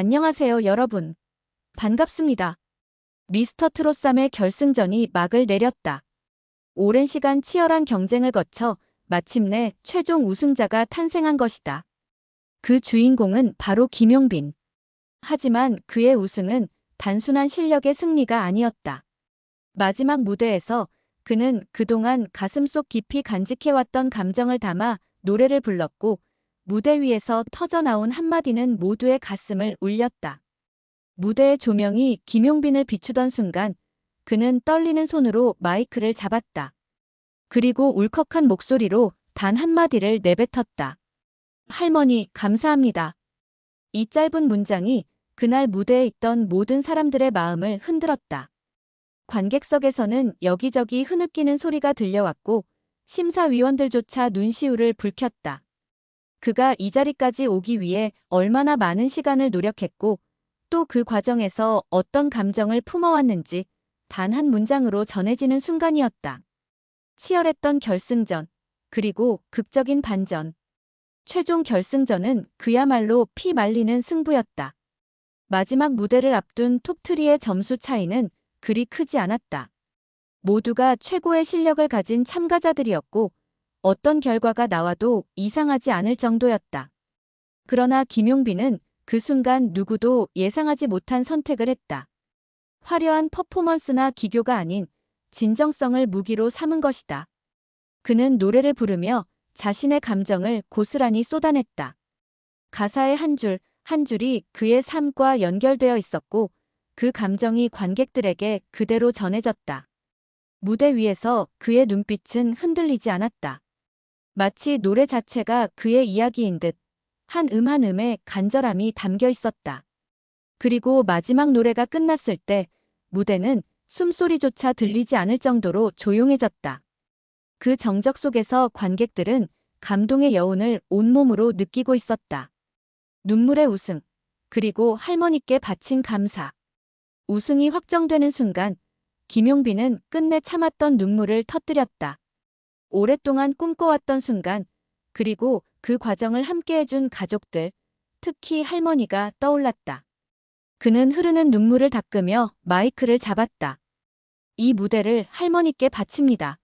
안녕하세요, 여러분. 반갑습니다. 미스터 트롯삼의 결승전이 막을 내렸다. 오랜 시간 치열한 경쟁을 거쳐 마침내 최종 우승자가 탄생한 것이다. 그 주인공은 바로 김용빈. 하지만 그의 우승은 단순한 실력의 승리가 아니었다. 마지막 무대에서 그는 그동안 가슴속 깊이 간직해왔던 감정을 담아 노래를 불렀고 무대 위에서 터져나온 한마디는 모두의 가슴을 울렸다. 무대의 조명이 김용빈을 비추던 순간 그는 떨리는 손으로 마이크를 잡았다. 그리고 울컥한 목소리로 단 한마디를 내뱉었다. 할머니, 감사합니다. 이 짧은 문장이 그날 무대에 있던 모든 사람들의 마음을 흔들었다. 관객석에서는 여기저기 흐느끼는 소리가 들려왔고 심사위원들조차 눈시울을 붉혔다. 그가 이 자리까지 오기 위해 얼마나 많은 시간을 노력했고 또 그 과정에서 어떤 감정을 품어왔는지 단 한 문장으로 전해지는 순간이었다. 치열했던 결승전, 그리고 극적인 반전. 최종 결승전은 그야말로 피 말리는 승부였다. 마지막 무대를 앞둔 톱트리의 점수 차이는 그리 크지 않았다. 모두가 최고의 실력을 가진 참가자들이었고 어떤 결과가 나와도 이상하지 않을 정도였다. 그러나 김용빈은 그 순간 누구도 예상하지 못한 선택을 했다. 화려한 퍼포먼스나 기교가 아닌 진정성을 무기로 삼은 것이다. 그는 노래를 부르며 자신의 감정을 고스란히 쏟아냈다. 가사의 한 줄, 한 줄이 그의 삶과 연결되어 있었고 그 감정이 관객들에게 그대로 전해졌다. 무대 위에서 그의 눈빛은 흔들리지 않았다. 마치 노래 자체가 그의 이야기인 듯 한 음 한 음에 간절함이 담겨 있었다. 그리고 마지막 노래가 끝났을 때 무대는 숨소리조차 들리지 않을 정도로 조용해졌다. 그 정적 속에서 관객들은 감동의 여운을 온몸으로 느끼고 있었다. 눈물의 우승, 그리고 할머니께 바친 감사. 우승이 확정되는 순간 김용빈은 끝내 참았던 눈물을 터뜨렸다. 오랫동안 꿈꿔왔던 순간, 그리고 그 과정을 함께해준 가족들, 특히 할머니가 떠올랐다. 그는 흐르는 눈물을 닦으며 마이크를 잡았다. 이 무대를 할머니께 바칩니다.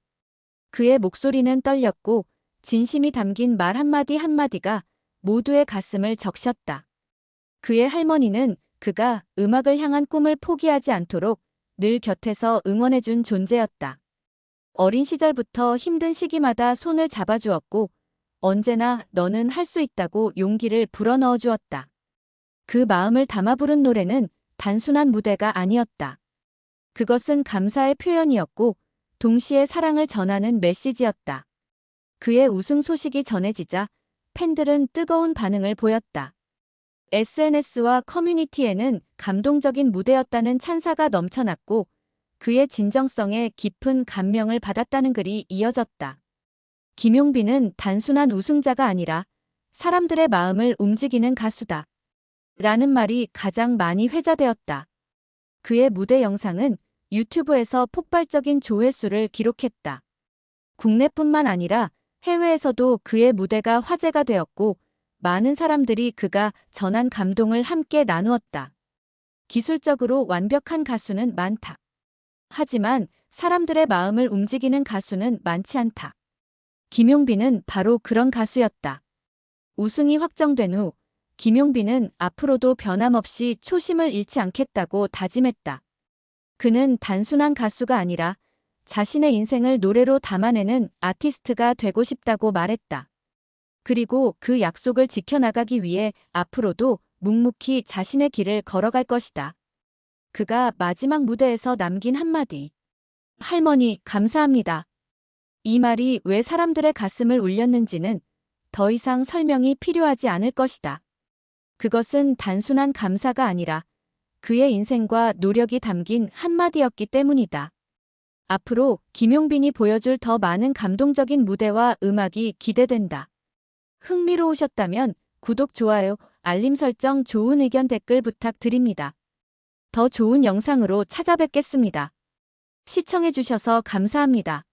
그의 목소리는 떨렸고 진심이 담긴 말 한마디 한마디가 모두의 가슴을 적셨다. 그의 할머니는 그가 음악을 향한 꿈을 포기하지 않도록 늘 곁에서 응원해준 존재였다. 어린 시절부터 힘든 시기마다 손을 잡아주었고 언제나 너는 할 수 있다고 용기를 불어넣어 주었다. 그 마음을 담아 부른 노래는 단순한 무대가 아니었다. 그것은 감사의 표현이었고 동시에 사랑을 전하는 메시지였다. 그의 우승 소식이 전해지자 팬들은 뜨거운 반응을 보였다. SNS와 커뮤니티에는 감동적인 무대였다는 찬사가 넘쳐났고 그의 진정성에 깊은 감명을 받았다는 글이 이어졌다. 김용빈은 단순한 우승자가 아니라 사람들의 마음을 움직이는 가수다. 라는 말이 가장 많이 회자되었다. 그의 무대 영상은 유튜브에서 폭발적인 조회수를 기록했다. 국내뿐만 아니라 해외에서도 그의 무대가 화제가 되었고 많은 사람들이 그가 전한 감동을 함께 나누었다. 기술적으로 완벽한 가수는 많다. 하지만 사람들의 마음을 움직이는 가수는 많지 않다. 김용빈은 바로 그런 가수였다. 우승이 확정된 후 김용빈은 앞으로도 변함없이 초심을 잃지 않겠다고 다짐했다. 그는 단순한 가수가 아니라 자신의 인생을 노래로 담아내는 아티스트가 되고 싶다고 말했다. 그리고 그 약속을 지켜나가기 위해 앞으로도 묵묵히 자신의 길을 걸어갈 것이다. 그가 마지막 무대에서 남긴 한마디. 할머니, 감사합니다. 이 말이 왜 사람들의 가슴을 울렸는지는 더 이상 설명이 필요하지 않을 것이다. 그것은 단순한 감사가 아니라 그의 인생과 노력이 담긴 한마디였기 때문이다. 앞으로 김용빈이 보여줄 더 많은 감동적인 무대와 음악이 기대된다. 흥미로우셨다면 구독, 좋아요, 알림 설정, 좋은 의견 댓글 부탁드립니다. 더 좋은 영상으로 찾아뵙겠습니다. 시청해주셔서 감사합니다.